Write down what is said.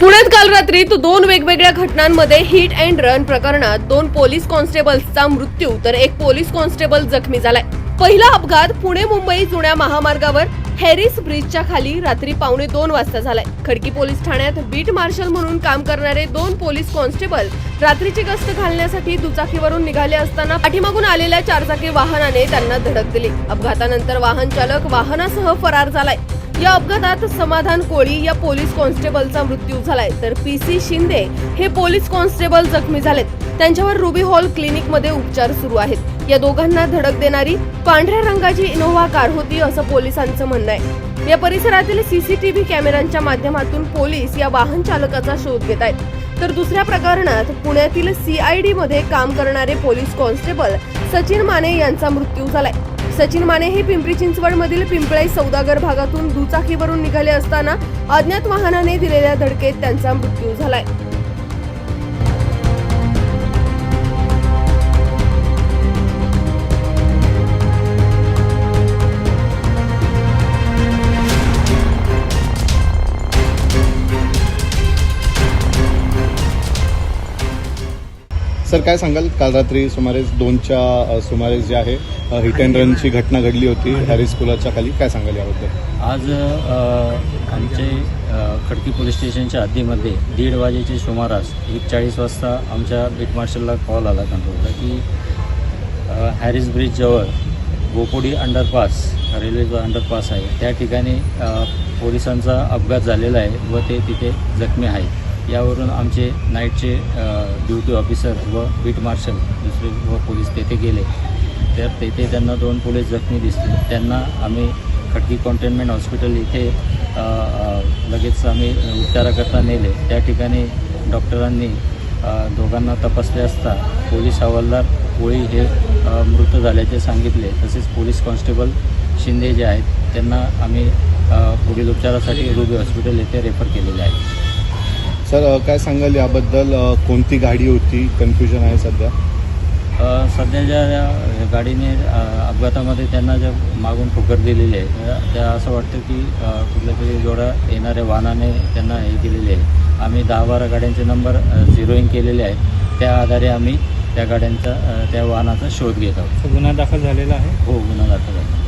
पुण्यात काल रात्री तो दोन वेगवेगळ्या घटनांमध्ये हिट अँड रन प्रकरणात दोन पोलीस कॉन्स्टेबल्सचा मृत्यू तर एक पोलीस कॉन्स्टेबल जखमी झालाय. पहिला अपघात पुणे मुंबई जुन्या महामार्गावर हॅरिस ब्रिजच्या खाली रात्री पावणे दोन वाजता झालाय. खडकी पोलीस ठाण्यात बीट मार्शल म्हणून काम करणारे दोन पोलीस कॉन्स्टेबल रात्रीची गस्त घालण्यासाठी दुचाकीवरून निघाले असताना पाठीमागून आलेल्या चारचाकी वाहनाने त्यांना धडक दिली. अपघातानंतर वाहन चालक वाहनासह फरार झालाय. या अपघातात समाधान कोळी या पोलीस कॉन्स्टेबलचा मृत्यू झालाय. तर पी सी शिंदे हे पोलीस कॉन्स्टेबल जखमी झालेत. त्यांच्यावर रुबी हॉल क्लिनिकमध्ये उपचार सुरू आहेत. या दोघांना धडक देणारी पांढऱ्या रंगाची इनोव्हा कार होती असं पोलिसांचं म्हणणं आहे. या परिसरातील सीसीटीव्ही कॅमेऱ्यांच्या माध्यमातून पोलीस या वाहन चालकाचा शोध घेत आहेत. तर दुसऱ्या प्रकरणात पुण्यातील सीआयडी मध्ये काम करणारे पोलीस कॉन्स्टेबल सचिन माने यांचा मृत्यू झालाय. सचिन माने हे पिंपरी चिंचवड मधील पिंपळाई सौदागर भागातून दुचाकीवरून निघाले असताना अज्ञात वाहनाने दिलेल्या धडकेत त्यांचा मृत्यू झालाय. सर काय सांगाल? काल रात्री सुमारे दोनच्या अ, सुमारे जे आहे हिट अँड रनची घटना घडली होती हॅरिस स्कूलाच्या खाली. काय सांगाल याबद्दल? आज आमचे खडकी पोलीस स्टेशनच्या हद्दीमध्ये दीड वाजेच्या सुमारास एक चाळीस वाजता आमच्या बीट मार्शलला कॉल आला कंट्रोलला की हॅरिस ब्रिजजवळ गोपोडी अंडरपास रेल्वे जो अंडरपास आहे त्या ठिकाणी पोलिसांचा अपघात झालेला आहे व ते तिथे जखमी आहेत. यावरून आमचे नाईटचे ड्युटी ऑफिसर व बीट मार्शल दुसरे व पोलीस तेथे गेले. तर तेथे त्यांना दोन पोलीस जखमी दिसले. त्यांना आम्ही खडकी कॉन्टेनमेंट हॉस्पिटल इथे लगेच आम्ही उपचाराकरता नेले. त्या ठिकाणी डॉक्टरांनी दोघांना तपासले असता पोलीस हवालदार कोळी हे मृत झाल्याचे सांगितले. तसेच पोलीस कॉन्स्टेबल शिंदे जे आहेत त्यांना आम्ही पुढील उपचारासाठी रुबी हॉस्पिटल येथे रेफर केलेले आहे. सर काय सांगाल याबद्दल? कोणती गाडी होती? कन्फ्युजन आहे सध्या. सध्या ज्या या गाडीने अपघातामध्ये त्यांना ज्या मागून ठोकर दिलेली आहे त्या- असं वाटतं की कुठल्या तरी जोडा येणाऱ्या वाहनाने त्यांना हे केलेले आहे. आम्ही दहा बारा गाड्यांचे नंबर झिरोईंग केलेले आहेत त्या आधारे आम्ही त्या गाड्यांचा त्या वाहनाचा शोध घेत आहोत. गुन्हा दाखल झालेला आहे? हो गुन्हा दाखल आहे.